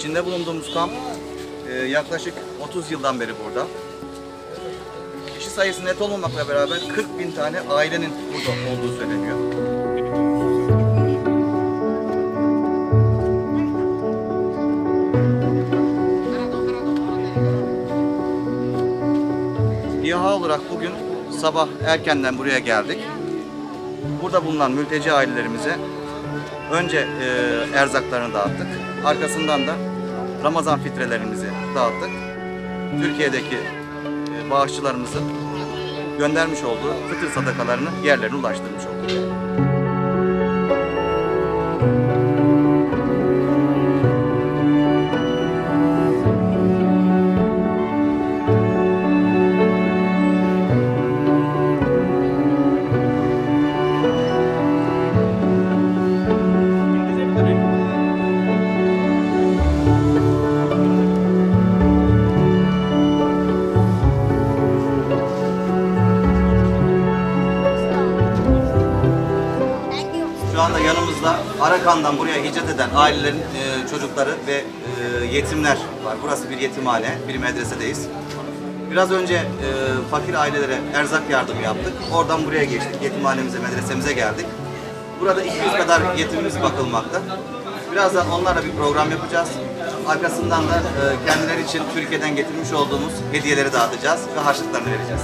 İçinde bulunduğumuz kamp e, yaklaşık 30 yıldan beri burada. Kişi sayısı net olmamakla beraber 40 bin tane ailenin burada olduğu söyleniyor. İHA olarak bugün sabah erkenden buraya geldik. Burada bulunan mülteci ailelerimize önce e, erzaklarını dağıttık. Arkasından da Ramazan fitrelerimizi dağıttık. Türkiye'deki e, bağışçılarımızın göndermiş olduğu fıtır sadakalarını yerlerine ulaştırmış olduk. Şu anda yanımızda Arakan'dan buraya hicret eden ailelerin e, çocukları ve e, yetimler var. Burası bir yetimhane, bir medresedeyiz. Biraz önce e, fakir ailelere erzak yardımı yaptık. Oradan buraya geçtik. Yetimhanemize, medresemize geldik. Burada 200 kadar yetimimiz bakılmakta. Birazdan onlarla bir program yapacağız. Arkasından da e, kendileri için Türkiye'den getirmiş olduğumuz hediyeleri dağıtacağız ve harçlıklarını vereceğiz.